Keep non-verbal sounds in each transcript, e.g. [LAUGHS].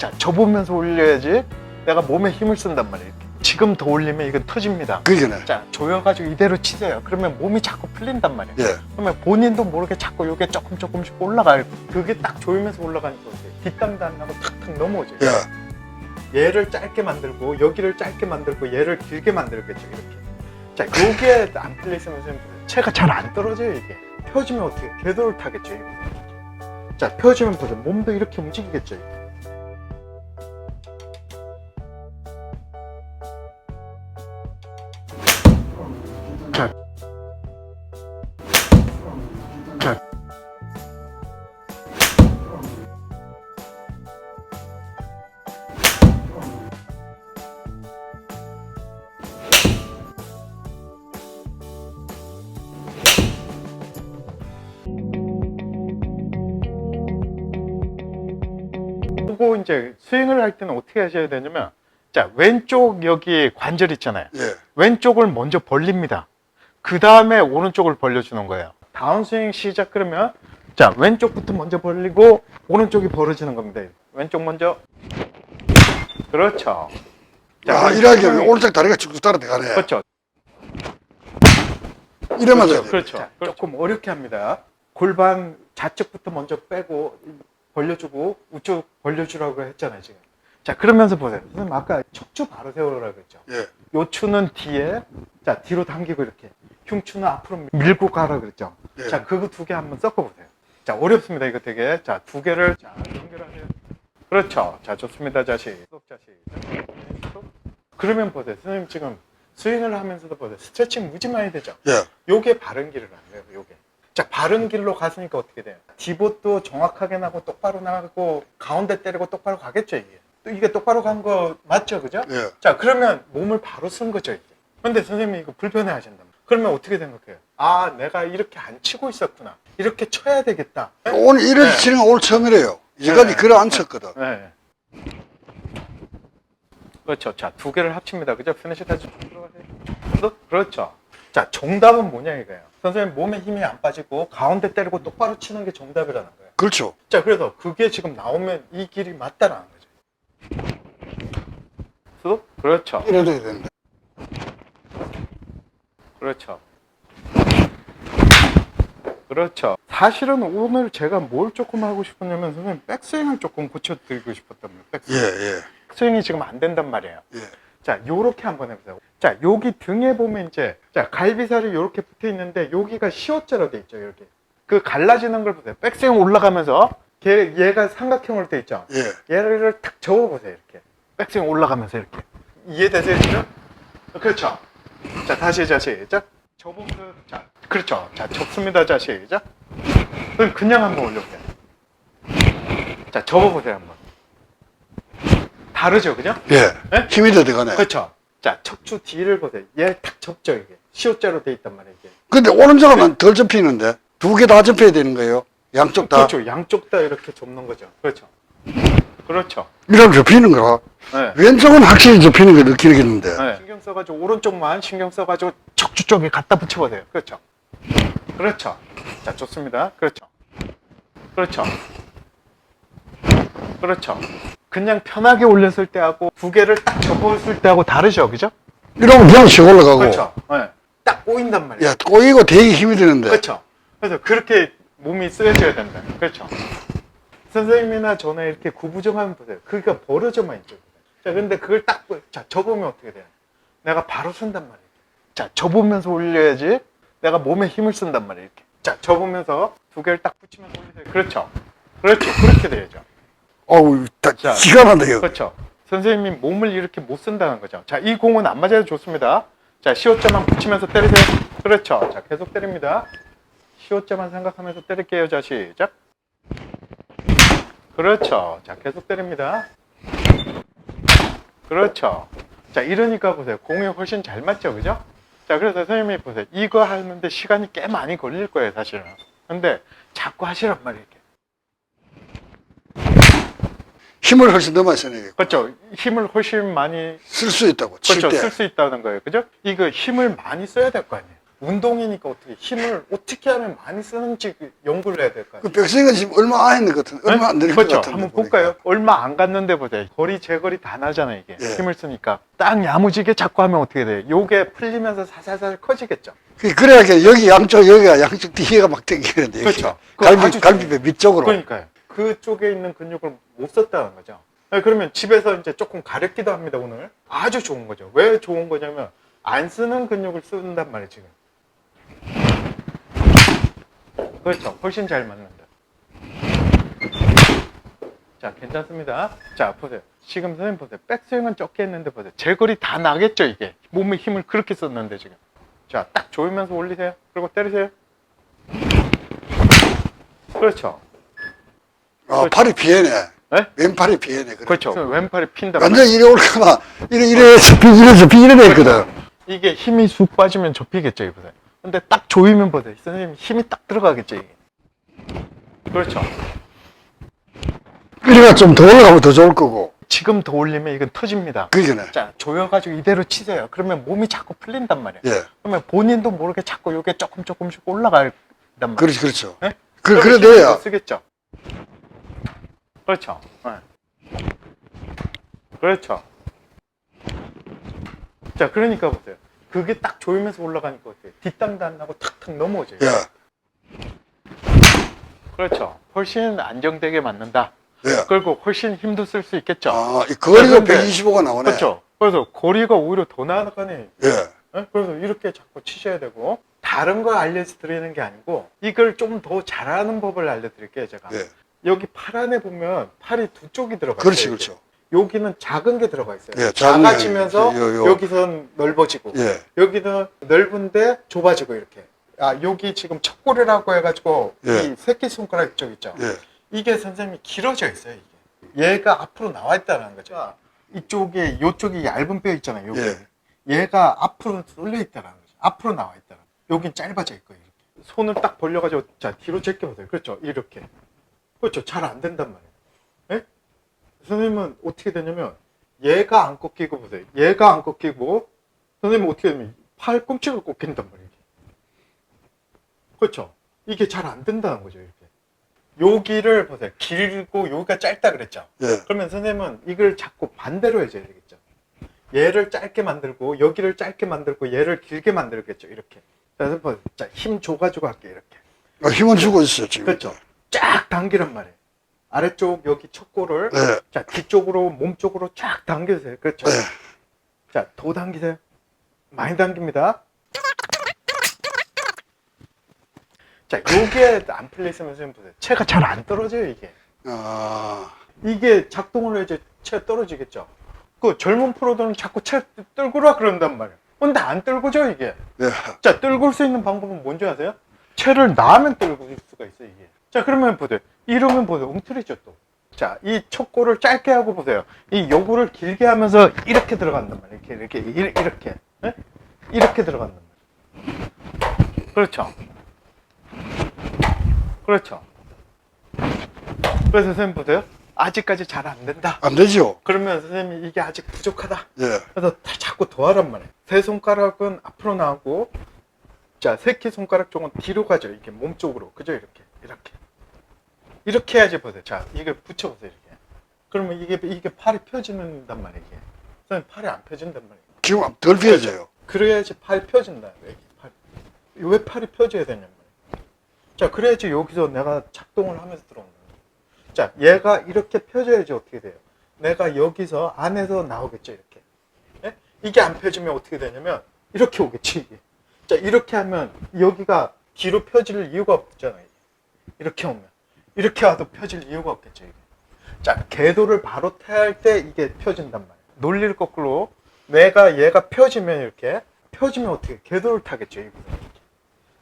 자, 접으면서 올려야지 내가 몸에 힘을 쓴단 말이에요. 지금 더 올리면 이건 터집니다. 그러네. 자, 조여가지고 이대로 치세요. 그러면 몸이 자꾸 풀린단 말이에요. 예. 그러면 본인도 모르게 자꾸 이게 조금 조금씩 올라가요. 그게 딱 조이면서 올라가니까 어때요? 뒷땅도 안 나고 탁탁 넘어오죠. 예. 얘를 짧게 만들고 여기를 짧게 만들고 얘를 길게 만들겠죠. 이렇게. 자, 요게 안 있으면 선생님, 채가 잘 안 떨어져요, 이게. 펴지면 어떻게 궤도를 타겠죠, 이거. 자, 펴지면 보세요. 몸도 이렇게 움직이겠죠, 이게. 그리고 이제 스윙을 할 때는 어떻게 하셔야 되냐면 자 왼쪽 여기 관절 있잖아요 예. 왼쪽을 먼저 벌립니다 그 다음에 오른쪽을 벌려주는 거예요 다운스윙 시작 그러면 자 왼쪽부터 먼저 벌리고 오른쪽이 벌어지는 겁니다 왼쪽 먼저 그렇죠 아, 그럼 이렇게 스윙이- 오른쪽 다리가 쭉쭉 따라 들어가네. 그렇죠 이래 맞아요. 그렇죠. 자, 조금 어렵게 합니다. 골반 좌측부터 먼저 빼고 벌려주고 우측 벌려주라고 했잖아요 지금. 자 그러면서 보세요. 선생님 아까 척추 바로 세우라고 했죠. 예. 요추는 뒤에 자 뒤로 당기고 이렇게 흉추는 앞으로 밀고 가라 그랬죠. 예. 자 그거 두 개 한번 섞어보세요. 자 어렵습니다 이거 되게. 자 두 개를 자 연결하세요. 그렇죠. 자 좋습니다 자식. 속 자식. 그러면 보세요. 선생님 지금 스윙을 하면서도 보세요. 스트레칭 무지 많이 되죠. 예. 요게 바른 길을 안 돼요, 요게. 자, 바른 길로 갔으니까 어떻게 돼요? 디봇도 정확하게 나고 똑바로 나가고 가운데 때리고 똑바로 가겠죠, 이게. 또 이게 똑바로 간 거 맞죠, 그죠? 예. 자, 그러면 몸을 바로 쓴 거죠, 이게. 근데 선생님이 이거 불편해 하신다. 그러면 어떻게 생각해요? 아, 내가 이렇게 안 치고 있었구나. 이렇게 쳐야 되겠다. 오늘 이런 네. 치는 거 오늘 처음이래요. 이제까지 네. 글을 안 쳤거든. 네. 그렇죠. 자, 두 개를 합칩니다. 그죠? 피니시 다시 쭉 들어가세요. 또? 그렇죠. 자, 정답은 뭐냐 이거예요. 선생님 몸에 힘이 안 빠지고 가운데 때리고 똑바로 치는 게 정답이라는 거예요. 그렇죠. 자, 그래서 그게 지금 나오면 이 길이 맞다라는 거죠. 또? 그렇죠. 이래 돼야 되는데. 그렇죠. 그렇죠. 사실은 오늘 제가 뭘 조금 하고 싶었냐면 선생님 백스윙을 조금 고쳐드리고 싶었단 말이에요. 백스윙. 예, 예. 백스윙이 지금 안 된단 말이에요. 예. 자, 요렇게 한번 해보세요. 자, 여기 등에 보면 이제, 자, 갈비살이 요렇게 붙어 있는데, 여기가 시옷자로 돼 있죠, 이렇게. 그 갈라지는 걸 보세요. 백스윙 올라가면서, 걔, 얘가 삼각형으로 돼 있죠. 예. 얘를 탁 접어보세요, 이렇게. 백스윙 올라가면서 이렇게. 이해되세요, 지금? 그렇죠. 자, 다시, 자, 시작. 접으면서, 자, 그렇죠. 자, 접습니다, 자, 시작. 그럼 그냥 한번 올려보세요. 자, 접어보세요, 한번. 다르죠, 그죠? 예. 네? 힘이 더 들어가네. 그렇죠. 자, 척추 뒤를 보세요. 얘탁 접죠, 이게. 시옷자로 돼 있단 말이에요, 이게. 근데 오른쪽은 덜 접히는데 두 개 다 접혀야 되는 거예요. 양쪽 다. 그렇죠. 양쪽 다 이렇게 접는 거죠. 그렇죠. 그렇죠. 이러면 접히는 거라. 네. 왼쪽은 확실히 접히는 걸 느끼겠는데. 네. 신경 써가지고 오른쪽만 신경 써가지고 척추 쪽에 갖다 붙여보세요. 그렇죠. 그렇죠. 자, 좋습니다. 그렇죠. 그렇죠. 그렇죠. 그냥 편하게 올렸을 때하고 두 개를 딱 접었을 때하고 다르죠, 그죠? 이러면 그냥 쉬어 올라가고. 그렇죠. 네. 딱 꼬인단 말이에요. 야, 꼬이고 되게 힘이 드는데. 그렇죠. 그래서 그렇게 몸이 쓰여져야 된다. 그렇죠. 선생님이나 저나 이렇게 구부정하면 보세요. 그게 벌어져만 있죠. 자, 근데 그걸 딱, 보- 자, 접으면 어떻게 돼요? 내가 바로 쓴단 말이에요. 자, 접으면서 올려야지 내가 몸에 힘을 쓴단 말이에요. 이렇게. 자, 접으면서 두 개를 딱 붙이면서 올리세요. 그렇죠. 그렇죠. 그렇게 돼야죠. 어우, 다 자. 기가 난다요. 그렇죠. 선생님이 몸을 이렇게 못 쓴다는 거죠. 자, 이 공은 안 맞아도 좋습니다. 자, 시옷자만 붙이면서 때리세요. 그렇죠. 자, 계속 때립니다. 시옷자만 생각하면서 때릴게요. 자, 시작. 그렇죠. 자, 계속 때립니다. 그렇죠. 자, 이러니까 보세요. 공이 훨씬 잘 맞죠, 그죠? 자, 그래서 선생님이 보세요. 이거 하는데 시간이 꽤 많이 걸릴 거예요, 사실은. 근데 자꾸 하시란 말이에요, 이렇게. 힘을 훨씬 더 많이 쓰네. 그렇죠. 힘을 훨씬 많이 쓸 수 있다고. 칠 그렇죠. 때. 쓸 수 있다는 거예요. 그죠? 이거 힘을 많이 써야 될 거 아니에요. 운동이니까 어떻게 힘을 어떻게 하면 많이 쓰는지 그 연구를 해야 될까요? 그 백승은 지금 얼마 안 했는 것 같은, 얼마 안 되는 그렇죠. 것 같은데. 한번 보니까. 볼까요? 얼마 안 갔는데 보세요. 거리 제거리 다 나잖아요, 이게. 예. 힘을 쓰니까. 딱 야무지게 자꾸 하면 어떻게 돼요? 요게 풀리면서 살살살 커지겠죠. 그- 그래야 이렇게 여기 양쪽, 여기가 양쪽 뒤에가 막 당기는데. 그렇죠. 그거 갈비, 아주 갈비뼈 밑쪽으로. 그러니까요. 그쪽에 있는 근육을 못 썼다는 거죠. 네, 그러면 집에서 이제 조금 가렵기도 합니다, 오늘. 아주 좋은 거죠. 왜 좋은 거냐면, 안 쓰는 근육을 쓴단 말이에요, 지금. 그렇죠. 훨씬 잘 맞는다. 자, 괜찮습니다. 자, 보세요. 지금 선생님 보세요. 백스윙은 적게 했는데 보세요. 제거리 다 나겠죠, 이게. 몸에 힘을 그렇게 썼는데, 지금. 자, 딱 조이면서 올리세요. 그리고 때리세요. 그렇죠. 아, 팔이 비해네. 네? 왼팔이 비해네. 그래. 그렇죠. 왼팔이 핀다. 완전 이래 올까봐, 이래, 이래, 접히, [LAUGHS] 이래, 접히, 이래 됐거든. 이게 힘이 쑥 빠지면 접히겠죠, 이보세요. 근데 딱 조이면 보세요. 선생님 힘이 딱 들어가겠죠, 이게. 그렇죠. 이래가 좀 더 올라가면 더 좋을 거고. 지금 더 올리면 이건 터집니다. 그러네. 자, 조여가지고 이대로 치세요. 그러면 몸이 자꾸 풀린단 말이에요. 예. 그러면 본인도 모르게 자꾸 이게 조금 조금씩 올라간단 말이에요. 그렇지, 그렇죠. 네? 그, 그러면 그래 힘을 돼야. 더 쓰겠죠. 그렇죠. 네. 그렇죠. 자, 그러니까 보세요. 그게 딱 조이면서 올라가니까 어때요? 뒷땅도 안 나고 탁탁 넘어져요. 예. 그렇죠. 훨씬 안정되게 맞는다. 예. 그리고 훨씬 힘도 쓸 수 있겠죠. 아, 이 거리가 그런데- 125가 나오네. 그렇죠. 그래서 거리가 오히려 더 나가네. 예. 예? 그래서 이렇게 자꾸 치셔야 되고 다른 걸 알려드리는 게 아니고 이걸 좀 더 잘하는 법을 알려드릴게요 제가 예. 여기 팔 안에 보면 팔이 두 쪽이 들어가 그렇지, 있어요 그렇죠. 여기는 작은 게 들어가 있어요. 예, 작은 게 작아지면서 요, 요. 여기선 넓어지고 예. 여기는 넓은데 좁아지고 이렇게. 아 여기 지금 척골이라고 해가지고 예. 이 새끼 손가락 쪽 있죠? 예. 이게 선생님이 길어져 있어요 이게. 얘가 앞으로 나와 있다는 거죠. 이쪽에 이쪽이 얇은 뼈 있잖아요 여기 예. 얘가 앞으로 쏠려 있다는 거죠. 앞으로 나와 있다는 거 여긴 짧아져 있고 이렇게. 손을 딱 벌려가지고 자 뒤로 제껴보세요. 그렇죠? 이렇게 그렇죠 잘 안 된단 말이에요 예? 선생님은 어떻게 되냐면 얘가 안 꺾이고 보세요 얘가 안 꺾이고 선생님은 어떻게 되냐면 팔꿈치가 꺾인단 말이에요 그렇죠 이게 잘 안 된다는 거죠 이렇게 여기를 보세요 길고 여기가 짧다 그랬죠 예. 그러면 선생님은 이걸 자꾸 반대로 해줘야 되겠죠. 얘를 짧게 만들고 여기를 짧게 만들고 얘를 길게 만들겠죠. 이렇게. 자, 힘 줘가지고 할게 이렇게. 아, 힘은 주고 있어요, 지금. 그렇죠. 쫙 당기란 말이에요. 아래쪽 여기 척골을 예. 자 뒤쪽으로 몸 쪽으로 쫙 당겨주세요. 그렇죠. 예. 자, 더 당기세요. 많이 당깁니다. 자, 요게 안 풀리시면 선생님 보세요. 채가 잘 안 떨어져요, 이게. 아, 이게 작동을 해야지 채 떨어지겠죠. 그 젊은 프로들은 자꾸 채 떨구라 그런단 말이에요. 근데 안 떨구죠, 이게. 예. 자, 떨굴 수 있는 방법은 뭔지 아세요? 채를 놔면 떨굴 수가 있어요, 이게. 자, 그러면 보세요. 이러면 보세요. 웅틀리죠, 또. 자, 이 척골을 짧게 하고 보세요. 이 요구를 길게 하면서 이렇게 들어간단 말이에요. 이렇게, 이렇게, 이- 이렇게. 예? 이렇게 들어간단 말이에요. 그렇죠. 그렇죠. 그래서 선생님 보세요. 아직까지 잘 안 된다. 안 되죠? 그러면 선생님이 이게 아직 부족하다. 예. 그래서 다 자꾸 더 하란 말이에요. 세 손가락은 앞으로 나오고, 자, 새끼 손가락 쪽은 뒤로 가죠. 이렇게 몸 쪽으로. 그죠? 이렇게. 이렇게. 이렇게 해야지 보세요. 자, 이게 붙여보세요. 이렇게. 그러면 이게, 이게 팔이 펴지는단 말이에요. 이게. 선생님, 팔이 안 펴진단 말이에요. 지금 덜 피해져요. 그래야지 팔이 펴진다. 왜, 팔. 왜 팔이 펴져야 되냐면. 자, 그래야지 여기서 내가 작동을 하면서 들어오는 거예요. 자, 얘가 이렇게 펴져야지 어떻게 돼요? 내가 여기서 안에서 나오겠죠, 이렇게. 예? 이게 안 펴지면 어떻게 되냐면, 이렇게 오겠지, 이게. 자, 이렇게 하면 여기가 뒤로 펴질 이유가 없잖아요. 이렇게 오면. 이렇게 와도 펴질 이유가 없겠죠, 이게. 자, 궤도를 바로 태할 때 이게 펴진단 말이에요. 논리를 거꾸로 내가 얘가 펴지면 이렇게 펴지면 어떻게 궤도를 타겠죠, 이거.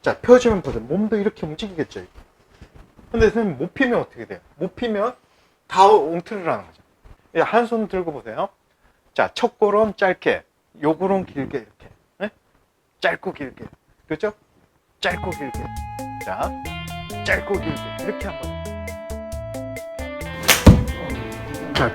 자, 펴지면 보세요. 몸도 이렇게 움직이겠죠, 이게. 근데 선생님 못 피면 어떻게 돼요? 못 피면 다 웅틀으라는 거죠. 예, 한손 들고 보세요. 자, 첫 골은 짧게, 요 골은 길게 이렇게. 예? 짧고 길게. 그렇죠? 짧고 길게. 자, 짧고 길게. 이렇게 한번. 자,